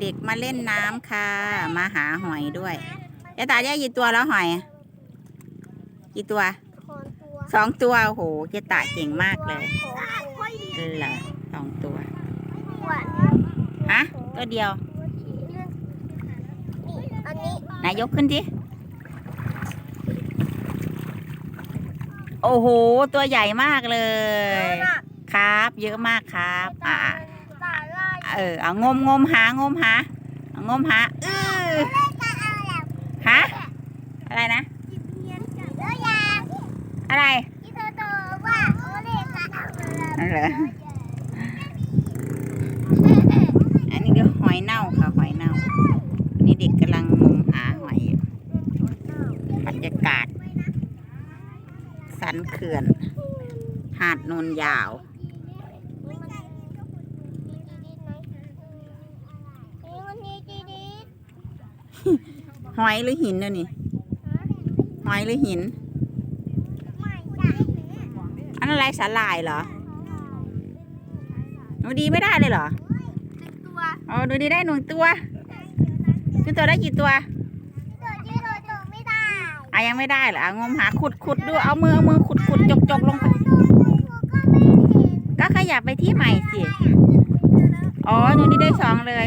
เด็กๆมาเล่นน้ำค่ะ มาหาหอยด้วยยายตาได้กี่ตัวแล้วหอย กี่ตัวคนตัวสองตัวโอ้โหเจตาเก่งมากเลยของตัวเออเหรอสองตัวหวานฮะตัวเดียวนี่อันนี้นายยกขึ้นดิโอ้โห ตัวใหญ่มากเลย ครับ เยอะมากครับ อ่าตาลาย เออเอางมงมหางมหาเอางมหาเออฮะอะไรนะอะไรนั่นเหรออันนี้ก็หอยเน่าค่ะหอยเน่านนี้เด็กกำลังงมหาหอยอยู่บรรยากาศสันเขื่อน หาดนูนยาว หอยหรือหินเนี่ยนี่หอยหรือหิน อันอะไรสาหร่ายเหรอหนูดีไม่ได้เลยเหรอตัวอ๋อหนูดีได้หนึ่งตัวคุณตัวได้กี่ตัวตัวที่เราโตไม่ได้อะยังไม่ได้เหรออะงมหาขุดขุดดูเอามือเอามือขุดขุดจกจกลงไปก็ขยับไปที่ใหม่สิ อ๋อหนูนี่ได้สองเลย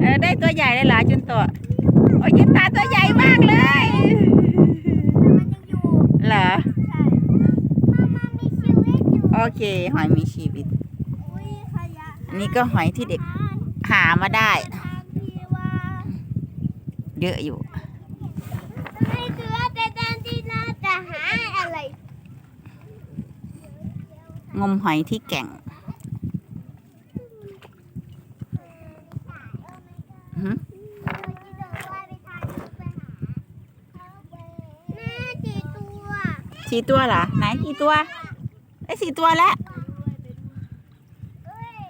เออได้ตัวใหญ่เลยเหรอจุนตัว โอ้ยยินตาตัวใหญ่มากเลยมันยังอยู่เหรอใช่มามามีชีวิตอยู่โอเค หอยมีชีวิตอุ้ยขยะอันนี้ก็หอยที่เด็กหามาได้ตามที่ว่าเยอะอยู่ไม่เชื่อแต่ตามที่น่าจะหาอะไร งมหอยที่แก่งหืม แม่กี่ตัว สี่ตัวเหรอไหนกี่ตัวได้สี่ตัวแล้ว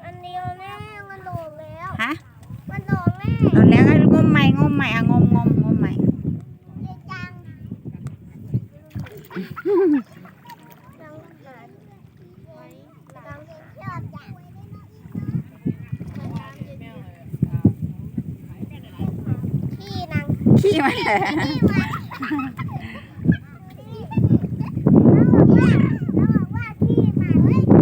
อันเดียวแม่มันโดดแล้วฮะมันโดดแม่โดนแล้วก็งมใหม่งมใหม่อะงมงมงมใหม่เจ๊จังจังหาไว้จังชอบจังขี้นังขี้มันเหรอขี้มันแล้วบอกว่าขี้มันเฮ้ยดู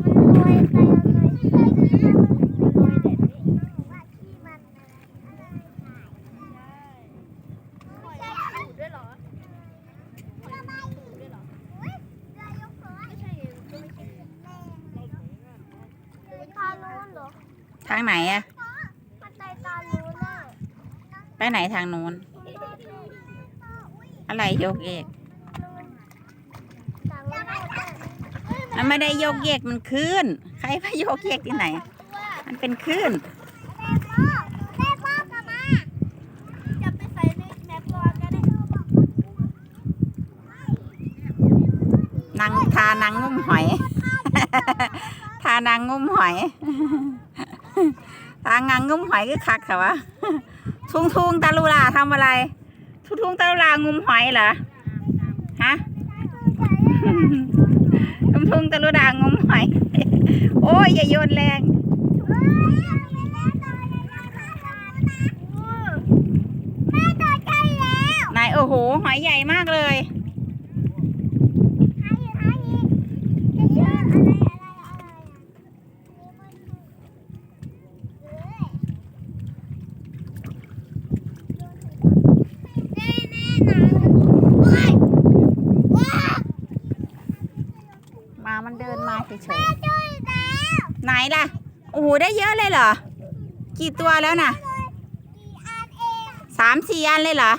มันลอยไปเลยมันลอยเด็ดนี่ว่าขี้มันใช่ถูด้วยเหรอทำไมถูด้วยเหรออุ้ยเรือยกหัวไม่ใช่ก็ไม่ใช่เป็นตาลูนเหรอ ทางไหนอะมันใจตาลูนอะไปไหนทางนู้น อะไรโยกเยกต่างประเทศมันไม่ได้โยกเยกมันคลื่นใครไปโยกเยกที่ไหน มันเป็นคลื่นแม่พ่อกลับมาจะไปใส่ในแมปก่อนก็ได้นางทานางงุ้มหอยทานางงุ้มหอยทางางงุ้มหอยก็คักค่ะวะทุงทุงตาลูลาทำอะไร ทุงทุงตาลูลางุ้มหอยเหรอฮะทุงทุงตาลูลางุ้มหอย โอ้ยอย่าโยนแรงแม่ตัวใหญ่แล้วนายโอ้โหหอยใหญ่มากเลย หาอยู่หาอีกจะเยอะอะไรอะไรอะไรแน่แน่นะว้ายว้า มามันเดินมา เฉยๆไหนล่ะ โอ้โห ได้เยอะเลยเหรอ กี่ตัวแล้วน่ะสามสี่อันเลยเหรอ